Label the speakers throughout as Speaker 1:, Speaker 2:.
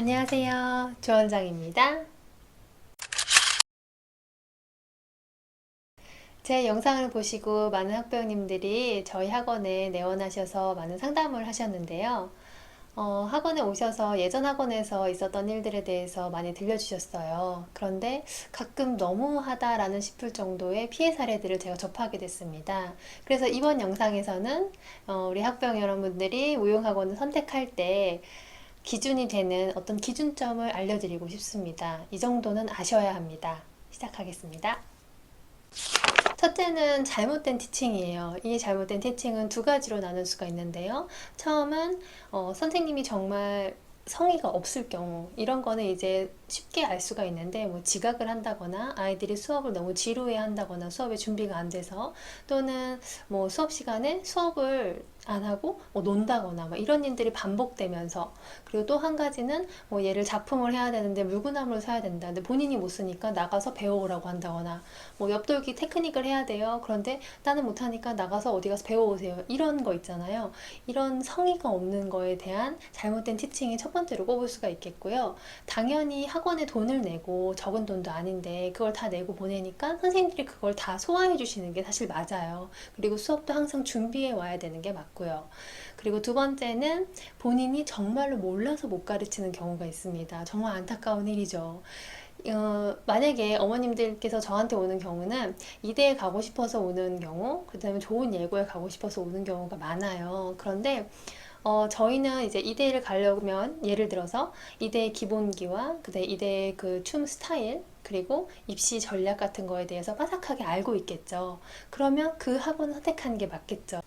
Speaker 1: 안녕하세요. 조원장입니다. 제 영상을 보시고 많은 학부형님들이 저희 학원에 내원하셔서 많은 상담을 하셨는데요. 어, 학원에 오셔서 예전 학원에서 있었던 일들에 대해서 많이 들려주셨어요. 그런데 가끔 너무하다라는 싶을 정도의 피해 사례들을 제가 접하게 됐습니다. 그래서 이번 영상에서는 어, 우리 학부형 여러분들이 무용학원을 선택할 때 기준이 되는 어떤 기준점을 알려드리고 싶습니다. 이 정도는 아셔야 합니다. 시작하겠습니다. 첫째는 잘못된 티칭이에요. 이 잘못된 티칭은 두 가지로 나눌 수가 있는데요. 처음은 어, 선생님이 정말 성의가 없을 경우 이런 거는 이제 쉽게 알 수가 있는데 뭐 지각을 한다거나 아이들이 수업을 너무 지루해 한다거나 수업에 준비가 안 돼서 또는 뭐 수업 시간에 수업을 안 하고 뭐 논다거나 뭐 이런 일들이 반복되면서 그리고 또 한 가지는 뭐 얘를 작품을 해야 되는데 물구나무를 사야 된다. 근데 본인이 못 쓰니까 나가서 배워오라고 한다거나 뭐 옆돌기 테크닉을 해야 돼요. 그런데 나는 못하니까 나가서 어디 가서 배워오세요. 이런 거 있잖아요. 이런 성의가 없는 거에 대한 잘못된 티칭이 첫 번째로 꼽을 수가 있겠고요. 당연히 학원에 돈을 내고 적은 돈도 아닌데 그걸 다 내고 보내니까 선생님들이 그걸 다 소화해 주시는 게 사실 맞아요. 그리고 수업도 항상 준비해 와야 되는 게 맞고 요. 그리고 두 번째는 본인이 정말로 몰라서 못 가르치는 경우가 있습니다. 정말 안타까운 일이죠. 어, 만약에 어머님들께서 저한테 오는 경우는 이대에 가고 싶어서 오는 경우, 그 다음에 좋은 예고에 가고 싶어서 오는 경우가 많아요. 그런데 어, 저희는 이제 이대를 가려면 예를 들어서 이대의 기본기와 그다음에 이대의 그 춤 스타일 그리고 입시 전략 같은 거에 대해서 빠삭하게 알고 있겠죠. 그러면 그 학원 선택하는 게 맞겠죠.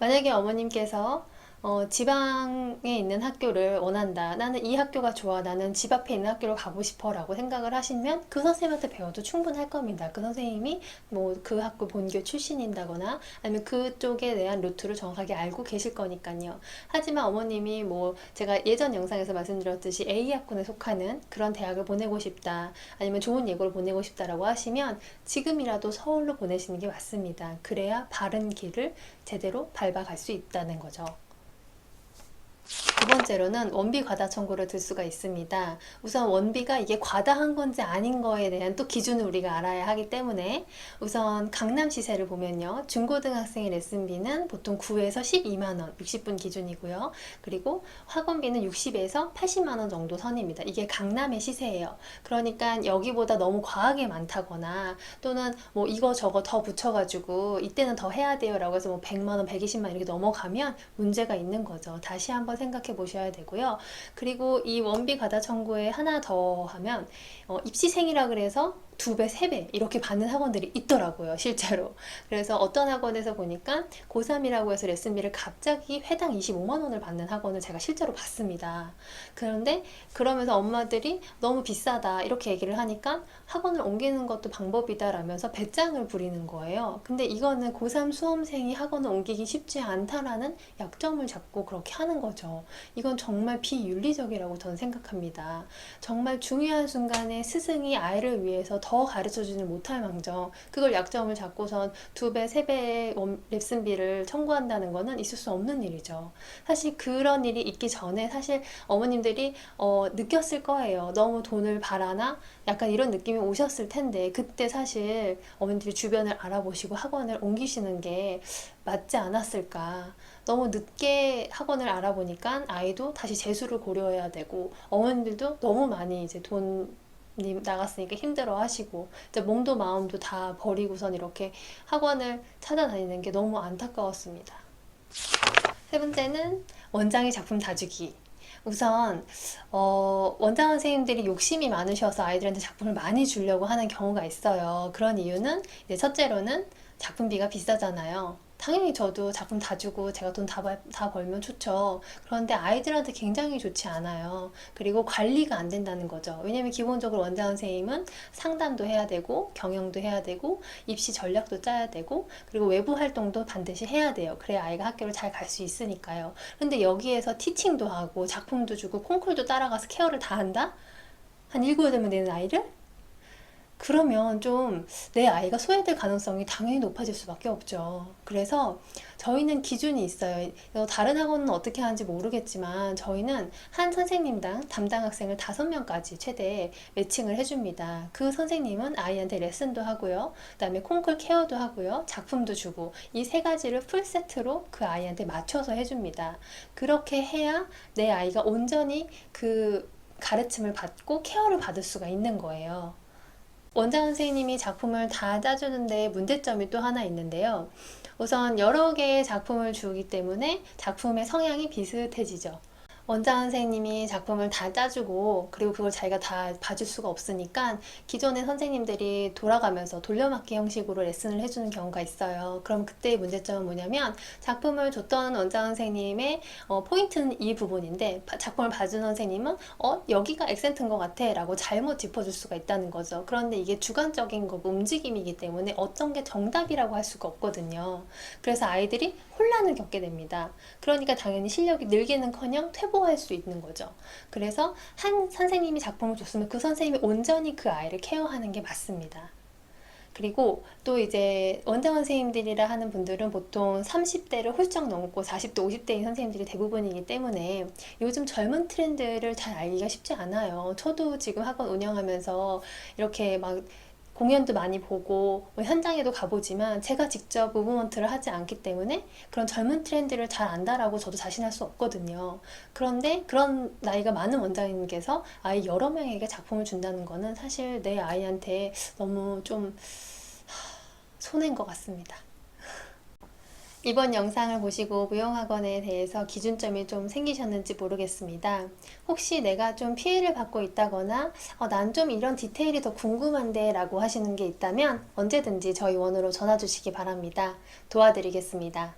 Speaker 1: 만약에 어머님께서 어, 지방에 있는 학교를 원한다. 나는 이 학교가 좋아. 나는 집 앞에 있는 학교를 가고 싶어. 라고 생각을 하시면 그 선생님한테 배워도 충분할 겁니다. 그 선생님이 뭐 그 학교 본교 출신인다거나 아니면 그쪽에 대한 루트를 정확하게 알고 계실 거니까요. 하지만 어머님이 뭐 제가 예전 영상에서 말씀드렸듯이 A학군에 속하는 그런 대학을 보내고 싶다. 아니면 좋은 예고를 보내고 싶다라고 하시면 지금이라도 서울로 보내시는 게 맞습니다. 그래야 바른 길을 제대로 밟아갈 수 있다는 거죠. 두 번째로는 원비 과다 청구를 들 수가 있습니다. 우선 원비가 이게 과다한 건지 아닌 거에 대한 또 기준을 우리가 알아야 하기 때문에 우선 강남 시세를 보면요. 중고등학생의 레슨비는 보통 9에서 12만 원, 60분 기준이고요. 그리고 학원비는 60에서 80만 원 정도 선입니다. 이게 강남의 시세예요. 그러니까 여기보다 너무 과하게 많다거나 또는 뭐 이거 저거 더 붙여 가지고 이때는 더 해야 돼요라고 해서 뭐 100만 원, 120만 원 이렇게 넘어가면 문제가 있는 거죠. 다시 한번 생각해 보셔야 되고요. 그리고 이 원비 과다 청구에 하나 더 하면 어, 입시생이라 그래서 두 배, 세 배 이렇게 받는 학원들이 있더라고요, 실제로. 그래서 어떤 학원에서 보니까 고3이라고 해서 레슨비를 갑자기 회당 25만 원을 받는 학원을 제가 실제로 봤습니다. 그런데 그러면서 엄마들이 너무 비싸다 이렇게 얘기를 하니까 학원을 옮기는 것도 방법이다라면서 배짱을 부리는 거예요. 근데 이거는 고3 수험생이 학원을 옮기기 쉽지 않다라는 약점을 잡고 그렇게 하는 거죠. 이건 정말 비윤리적이라고 저는 생각합니다. 정말 중요한 순간에 스승이 아이를 위해서 더 가르쳐주지 못할 망정 그걸 약점을 잡고선 두 배, 세 배의 원- 레슨비를 청구한다는 거는 있을 수 없는 일이죠. 사실 그런 일이 있기 전에 사실 어머님들이 어, 느꼈을 거예요. 너무 돈을 바라나? 약간 이런 느낌이 오셨을 텐데 그때 사실 어머님들이 주변을 알아보시고 학원을 옮기시는 게 맞지 않았을까. 너무 늦게 학원을 알아보니까 아이도 다시 재수를 고려해야 되고 어머님들도 너무 많이 이제 돈이 나갔으니까 힘들어 하시고 이제 몸도 마음도 다 버리고선 이렇게 학원을 찾아다니는 게 너무 안타까웠습니다. 세 번째는 원장의 작품 다주기. 우선 어, 원장 선생님들이 욕심이 많으셔서 아이들한테 작품을 많이 주려고 하는 경우가 있어요. 그런 이유는 첫째로는 작품비가 비싸잖아요. 당연히 저도 작품 다 주고 제가 돈 다 다 벌면 좋죠. 그런데 아이들한테 굉장히 좋지 않아요. 그리고 관리가 안 된다는 거죠. 왜냐면 기본적으로 원장 선생님은 상담도 해야 되고 경영도 해야 되고 입시 전략도 짜야 되고 그리고 외부 활동도 반드시 해야 돼요. 그래야 아이가 학교를 잘 갈 수 있으니까요. 근데 여기에서 티칭도 하고 작품도 주고 콩쿨도 따라가서 케어를 다 한다? 한 일곱 여덟 명 되는 아이를? 그러면 좀 내 아이가 소외될 가능성이 당연히 높아질 수밖에 없죠. 그래서 저희는 기준이 있어요. 어, 다른 학원은 어떻게 하는지 모르겠지만 저희는 한 선생님당 담당 학생을 다섯 명까지 최대 매칭을 해줍니다. 그 선생님은 아이한테 레슨도 하고요. 그 다음에 콩쿨 케어도 하고요. 작품도 주고 이 세 가지를 풀 세트로 그 아이한테 맞춰서 해줍니다. 그렇게 해야 내 아이가 온전히 그 가르침을 받고 케어를 받을 수가 있는 거예요. 원장 선생님이 작품을 다 짜주는데 문제점이 또 하나 있는데요. 우선 여러 개의 작품을 주기 때문에 작품의 성향이 비슷해지죠. 원장 선생님이 작품을 다 짜주고 그리고 그걸 자기가 다 봐줄 수가 없으니까 기존의 선생님들이 돌아가면서 돌려막기 형식으로 레슨을 해주는 경우가 있어요. 그럼 그때의 문제점은 뭐냐면 작품을 줬던 원장 선생님의 어, 포인트는 이 부분인데 바- 작품을 봐준 선생님은 어 여기가 액센트인 것 같아 라고 잘못 짚어줄 수가 있다는 거죠. 그런데 이게 주관적인 거 움직임이기 때문에 어떤 게 정답이라고 할 수가 없거든요. 그래서 아이들이 혼란을 겪게 됩니다. 그러니까 당연히 실력이 늘기는커녕 퇴보 할 수 있는 거죠. 그래서 한 선생님이 작품을 줬으면 그 선생님이 온전히 그 아이를 케어하는 게 맞습니다. 그리고 또 이제 원장 선생님들이라 하는 분들은 보통 30대를 훌쩍 넘고 40대, 50대인 선생님들이 대부분이기 때문에 요즘 젊은 트렌드를 잘 알기가 쉽지 않아요. 저도 지금 학원 운영하면서 이렇게 막 공연도 많이 보고 뭐 현장에도 가보지만 제가 직접 무브먼트를 하지 않기 때문에 그런 젊은 트렌드를 잘 안다라고 저도 자신할 수 없거든요. 그런데 그런 나이가 많은 원장님께서 아이 여러 명에게 작품을 준다는 거는 사실 내 아이한테 너무 좀 손해인 것 같습니다. 이번 영상을 보시고 무용학원에 대해서 기준점이 좀 생기셨는지 모르겠습니다. 혹시 내가 좀 피해를 받고 있다거나 어, 난 좀 이런 디테일이 더 궁금한데 라고 하시는 게 있다면 언제든지 저희 원으로 전화 주시기 바랍니다. 도와드리겠습니다.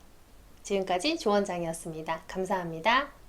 Speaker 1: 지금까지 조원장이었습니다. 감사합니다.